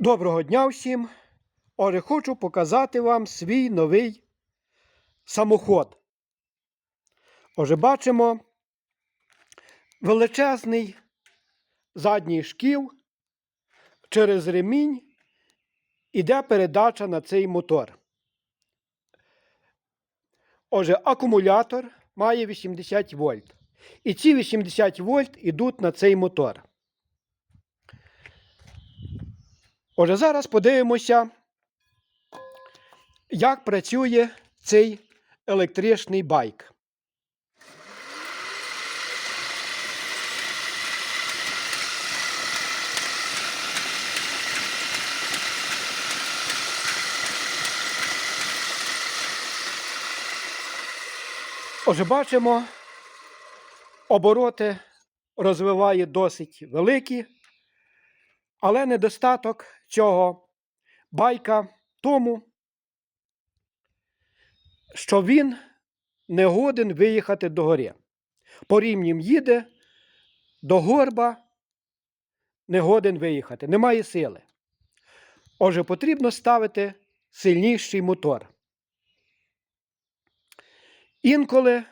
Доброго дня всім! Отже, хочу показати вам свій новий самоход. Отже, бачимо величезний задній шків через ремінь іде передача на цей мотор. Отже, акумулятор має 80 вольт. І ці 80 вольт йдуть на цей мотор. Отже, зараз подивимося, як працює цей електричний байк. Отже, бачимо, обороти розвиває досить великі. Але недостаток цього байка тому, що він не годен виїхати до гори. По рівнім їде, до горба не годен виїхати, немає сили. Отже, потрібно ставити сильніший мотор. Інколи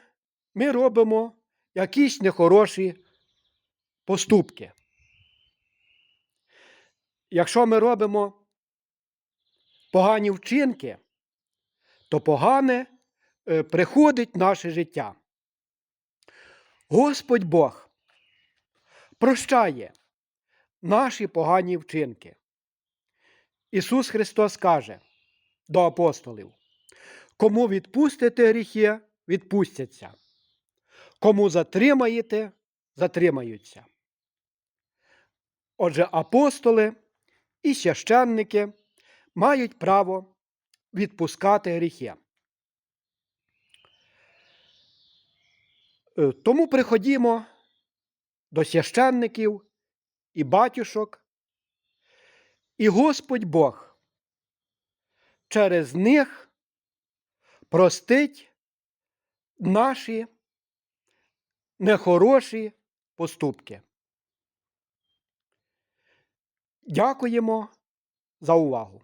ми робимо якісь нехороші поступки. Якщо ми робимо погані вчинки, то погане е, приходить наше життя. Господь Бог прощає наші погані вчинки. Ісус Христос каже до апостолів: кому відпустите гріхи, відпустяться, кому затримаєте, затримаються. Отже, апостоли і священники мають право відпускати гріхи. Е, Тому приходімо до священників і батюшок, і Господь Бог через них простить наші нехороші поступки. Дякуємо за увагу.